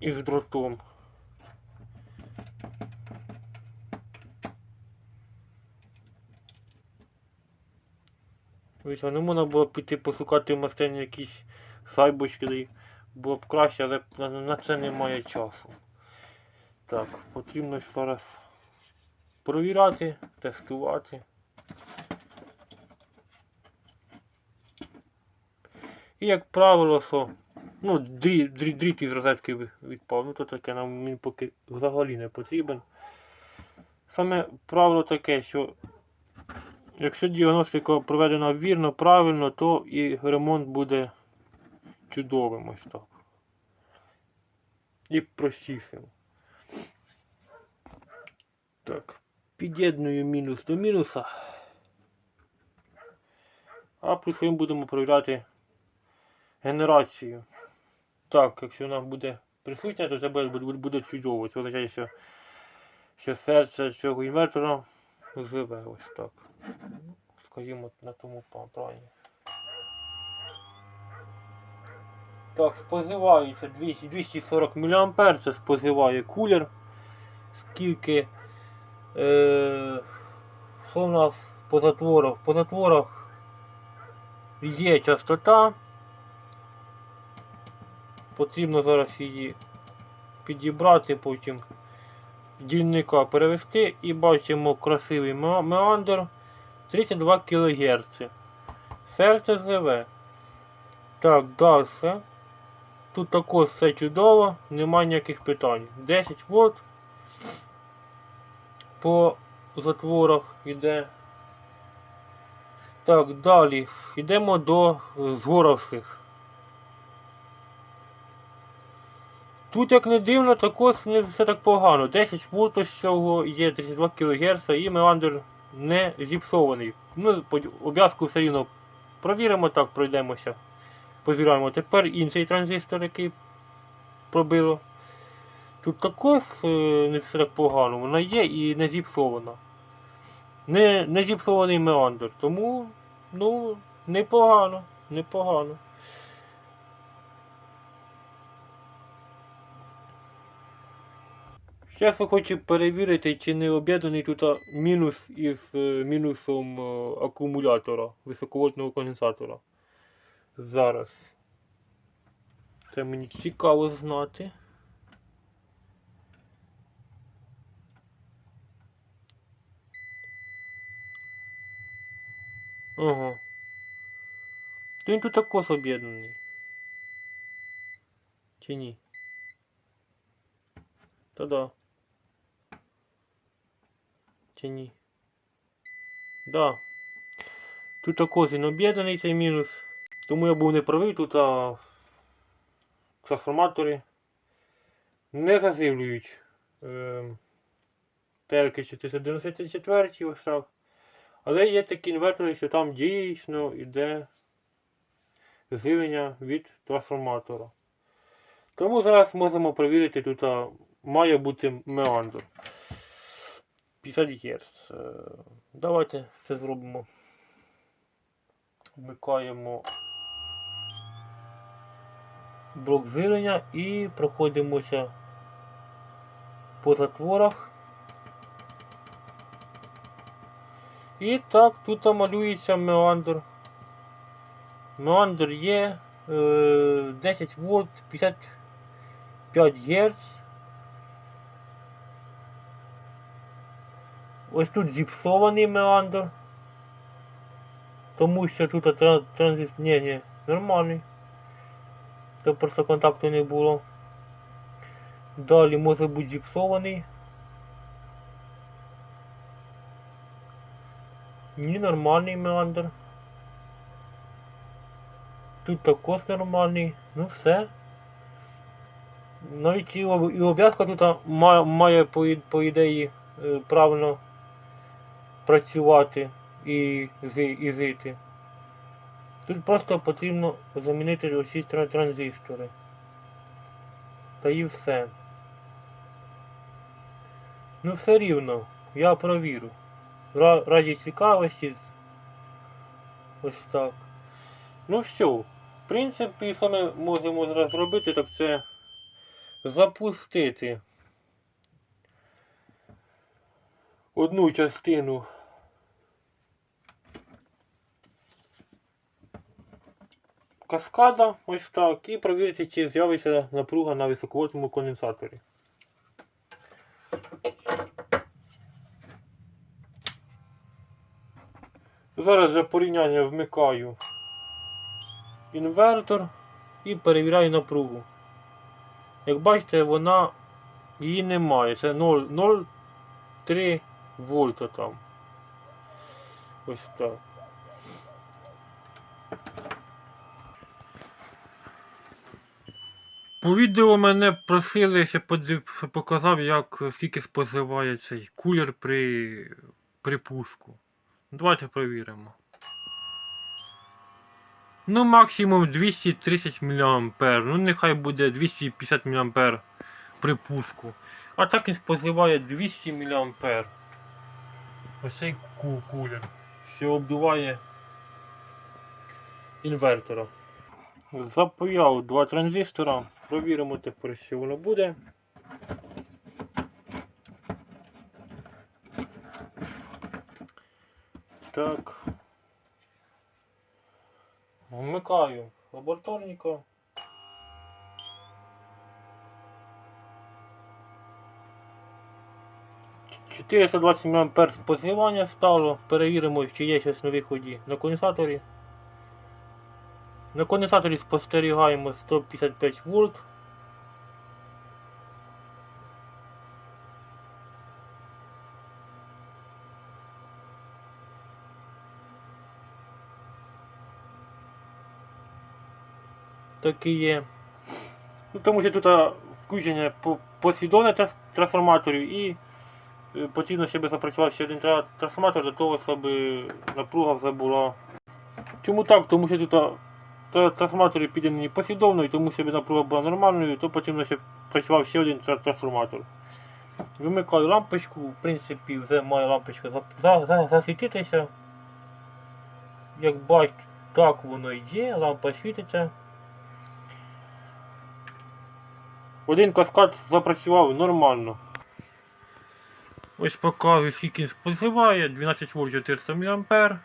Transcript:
із дротом. Ось, а не можна було піти пошукати в мастині якісь сайбочки, де було б краще, але на це немає часу. Так, потрібно зараз провіряти, тестувати. І як правило, що ну, дріт, дріт, із розетки відпав, ну то таке нам він поки взагалі не потрібен. Саме правило таке, що якщо діагностика проведена вірно, правильно, то і ремонт буде чудовим ось так. І простішим. Так, під'єдную мінус до мінуса. А плюс ми будемо перевіряти генерацію. Так, якщо вона буде присутня, то це буде, буде, чудово. Це означає, що, що серце цього інвертора живе ось так. Скажімо, на тому плані. Так, споживається 200, 240 мА, це споживає кулер. Скільки е, що в нас по затворах? По затворах є частота. Потрібно зараз її підібрати, потім дільника перевести і бачимо красивий меандр 32 кГц. Серце живе. Так, далі. Тут також все чудово, немає ніяких питань. 10 вольт по затворах йде. Так, далі йдемо до згоравших. Тут, як не дивно, також не все так погано. 10 вольт ось цього є 32 кГц і меландр не зіпсований. Ми обв'язку все рівно провіримо, так пройдемося. Позираємо тепер інший транзистор, який пробило. Тут також е, не все так погано, вона є і не зіпсована. Не, не зіпсований меландр, тому ну, непогано, непогано. Зараз я хочу перевірити, чи не об'єднаний тут мінус із е, мінусом е, акумулятора високовольтного конденсатора. Зараз. Це мені цікаво знати. Ага. То він тут також об'єднаний. Чи ні? Та да. Чи ні? Да. Тут також об'єднаний цей мінус. Тому я був не правий, тут а, трансформатори не зазивлюють е, ТРК 494 ось. Але є такі інвертори, що там дійсно йде живлення від трансформатора. Тому зараз можемо перевірити, тут має бути меандр. 50 Гц. Е, Давайте це зробимо. Вмикаємо блок живлення і проходимося по затворах. І так, тут малюється меандр. Меандр є е, 10 вольт 55 Гц. Ось тут зіпсований меандр. Тому що тут тра- транзит... Ні, ні, нормальний. Це просто контакту не було. Далі може бути зіпсований. Ні, нормальний меандр. Тут також нормальний. Ну все. Навіть і обв'язка тут має, має по, по ідеї е, правильно працювати і, і жити. Тут просто потрібно замінити усі транзистори. Та і все. Ну все рівно, я провірю. Раді цікавості. Ось так. Ну все. В принципі, що ми можемо зараз зробити, так це запустити одну частину каскада, ось так, і провірити, чи з'явиться напруга на високовольтному конденсаторі. Зараз для порівняння вмикаю інвертор і перевіряю напругу. Як бачите, вона її немає. Це 0,03 вольта там. Ось так. По відео мене просили, щоб показав, як скільки споживає цей кулер при, при пуску. Давайте перевіримо. Ну, максимум 230 мА. Ну, нехай буде 250 мА при пуску. А так він споживає 200 мА. Ось цей ку- кулер, що обдуває інвертора. Запаяв два транзистора. Провіримо тепер, що воно буде. Так. Вмикаю лабораторника. Ч- 420 мА споживання стало. Перевіримо, чи є щось на виході на конденсаторі. На конденсаторі спостерігаємо 155 вольт. Так і є. Ну, тому що тут включення по- послідовне трансформаторів і е, потрібно, щоб запрацював ще один трансформатор для того, щоб напруга вже була. Чому так? Тому що тут трансформатори під'єднані послідовно, і тому щоб напруга була нормальною, то потрібно, щоб працював ще один трансформатор. Вимикаю лампочку, в принципі, вже має лампочка за- за- за- засвітитися. Як бачите, так воно є, лампа світиться. Один каскад запрацював нормально. Ось показую, скільки він споживає, 12 вольт 400 мА.